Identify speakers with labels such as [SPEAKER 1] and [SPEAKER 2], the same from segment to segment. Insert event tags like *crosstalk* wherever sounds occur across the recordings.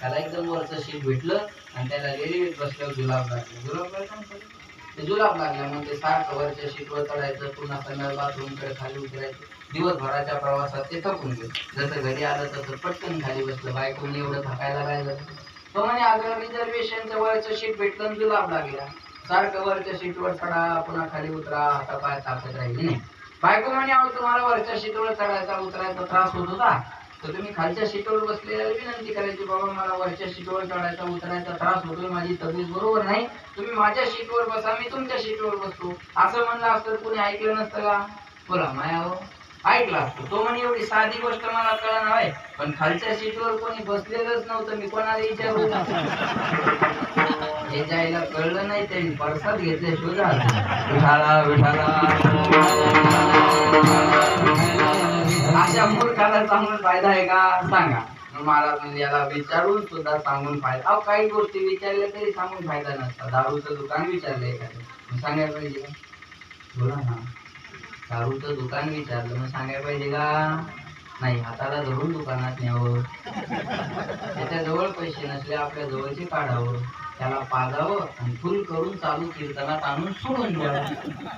[SPEAKER 1] त्याला एकदम वरचं शीट भेटलं आणि त्याला रेल्वेत बसल्यावर जुलाब लागला. जुलाब लागला ते जुलाब लागला मग ते सारखं वरच्या शीटवर चढायचं पुन्हा संध्याकाळ बाथरूमकडे खाली उतरायचं. दिवसभराच्या प्रवासात ते थकून गेलं. जसं घरी आलं तसं पटकन खाली बसलं. बायकोने एवढं थकायला राहिलं तो म्हणे अगं रिझर्वेशनचं वरचं शीट भेटलं आणि जुलाब लागला. सारखं वरच्या शीटवर चढा पुन्हा खाली उतरा आता पाय ताकत राहिली. नाही. बायको म्हणे अहो तुम्हाला वरच्या शीटवर चढायचा उतरायचा त्रास होत होता. तर तुम्ही खालच्या सीटवर बसलेल्या विनंती करायची बाबा मला वरच्या सीटवर चढायचा उतरायचा त्रास होतोय माझी तब्येत बरोबर नाही. तुम्ही माझ्या सीटवर बसा मी तुमच्या सीटवर बसतो. असं म्हणलं असतं तर कोणी ऐकलं नसतं का? बोला माया हो. ऐकला असतो. तो म्हणे एवढी साधी गोष्ट मला कळणार आहे पण खालच्या सीटवर कोणी बसलेलंच नव्हतं मी कोणाला विचारू? *laughs* त्याच्या जायला कळलं नाही त्यांनी परसाद घेतले शोधा विठाला विठाला. अशा मूर्खाला सांगून फायदा आहे का? सांगा. मग मला म्हणजे याला विचारून सुद्धा सांगून फायदा अहो काही गोष्टी विचारल्या तरी सांगून फायदा नसता. दारूचं दुकान विचारलं एखादं. सांगायला पाहिजे का? बोला ना. दारूचं दुकान विचारलं मग सांगायला पाहिजे का? नाही हाताला धरून दुकानात न्यावं. त्याच्याजवळ पैसे नसले आपल्या जवळचे काढावं. त्याला पाजावं आणि फुल करून चालू कीर्तनात आणून सोडून द्यावं.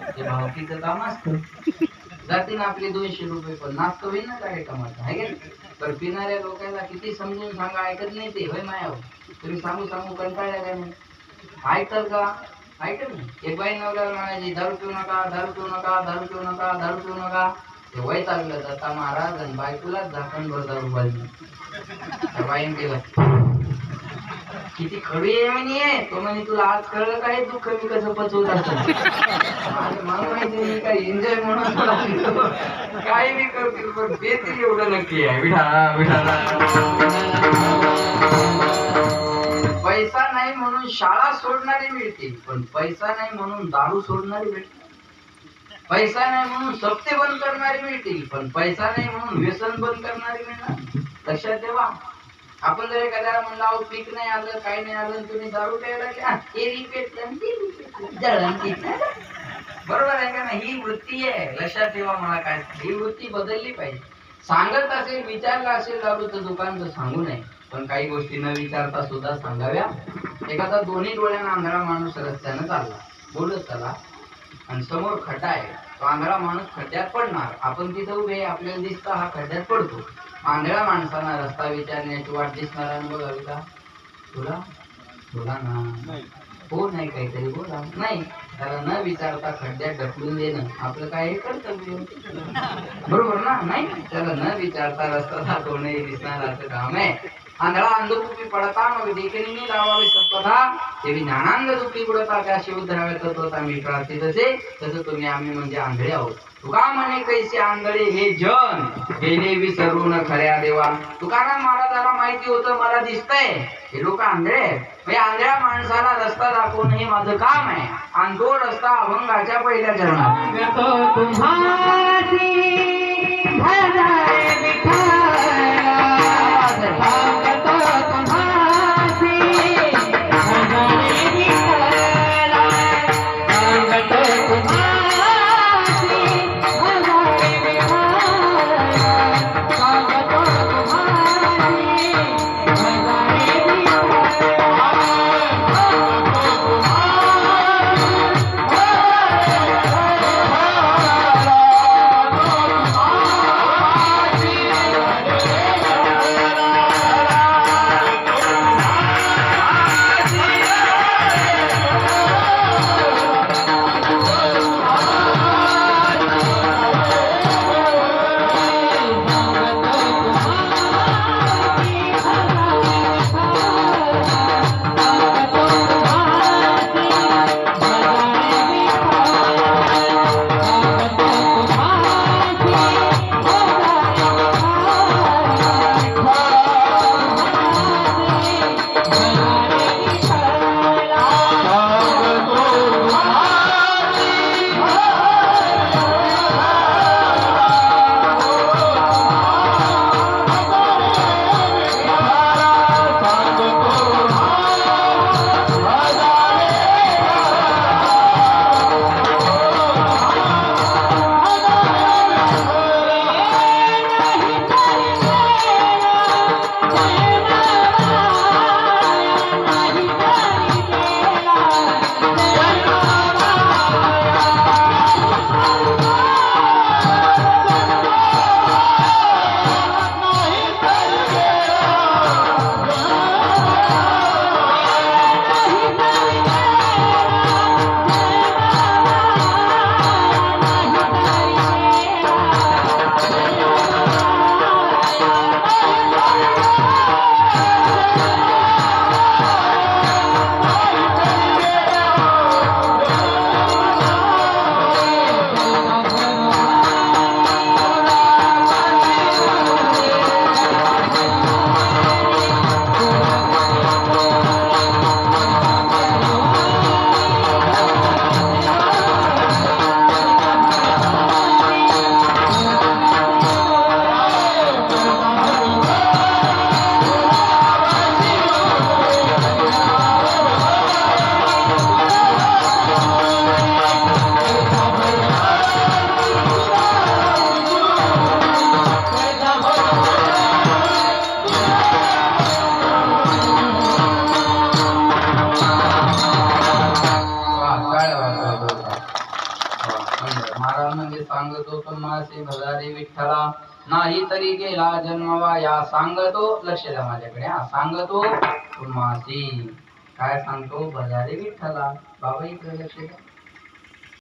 [SPEAKER 1] ते भावकीचं काम असतं. जातील आपले दोनशे रुपये पण नाचतो होईल ना काय कामाचं आहे तर पिणाऱ्या लोकांना किती समजून सांगा ऐकत नाही ते होय माया तुम्ही सांगू सांगू कंटाळल्या काय नाही ऐकतात का? ऐकत नाही एक बाई नवऱ्याला म्हणायची दारू पिऊ नका दारू पिऊ नका दारू पिऊ नका दारू पिऊ नका. ते वय चाललं जाता महाराज आणि बायकोलाच झाकणभर दारू पाहिजे त्या बाईन केलं किती खडी आहे म्हणे. तो म्हणे तुला आज कळलं काय दुःख? मी कसं पचवत असतो? मला माहिती काय एन्जॉय म्हणून काय मी करतील पण बेतील एवढं नक्की आहे. विठा विठा. पैसा नाही म्हणून शाळा सोडणारी मिळते पण पैसा नाही म्हणून दारू सोडणारी भेटते पैसा नाही म्हणून सप्ते बंद करणारी मिळतील पण पैसा नाही म्हणून व्यसन बंद करणारी मिळणार. लक्षात ठेवा. आपण जर एखाद्याला म्हणलं आहोत पीक नाही आलं काही नाही आलं तुम्ही दारू प्यायला हे ते जळण बरोबर आहे का नाही? ही वृत्ती आहे. लक्षात ठेवा मला काय ही वृत्ती बदलली पाहिजे. सांगत असेल विचारलं असेल दारू तर दुकान तर सांगू नये. पण काही गोष्टी न विचारता सुद्धा सांगाव्या. एखादा दोन्ही डोळ्यानं आंधळा माणूस रस्त्यानं चालला. बोलत चला. आणि समोर खटा आहे. आंधळा माणूस खड्ड्यात पडणार. आपण तिथं उभे आपल्याला दिसतं हा खड्ड्यात पडतो. आंधळ्या माणसांना रस्ता विचारण्याची वाट दिसणार बघावी का तुला? बोला ना. हो नाही काहीतरी बोला. नाही. त्याला न विचारता खड्ड्यात ढकलून देणं आपलं काय कर्तव्य? बरोबर ना? नाही. त्याला न विचारता रस्ता दाखवणं दिसणार असं काम आहे. आंधळा अंधरूपी पडता मग देखील मी लावावे सत्पथा. ते ज्ञानांग दुखी पडता त्या शिवधराव्या तत्वता मी प्रार्थित असे तसं तुम्ही आम्ही म्हणजे आंधळे आहोत. तुका म्हणे कैसे आंधळे हे जन? गेले विसरून खऱ्या देवा. तुकाराम महाराजाला माहिती होतं मला दिसतंय हे लोक आंधळे म्हणजे आंधळ्या माणसाला रस्ता दाखवणं हे माझं काम आहे. आणि तो रस्ता अभंगाच्या पहिल्या चरणात सांगतो तुम्हासे भजारे विठ्ठला. नाही तरी गेला जन्मवा या सांगतो लक्ष द्या माझ्याकडे. हा सांगतो तुम्हासी. काय सांगतो? भजारे विठ्ठला. बाबा इकडे लक्ष द्या.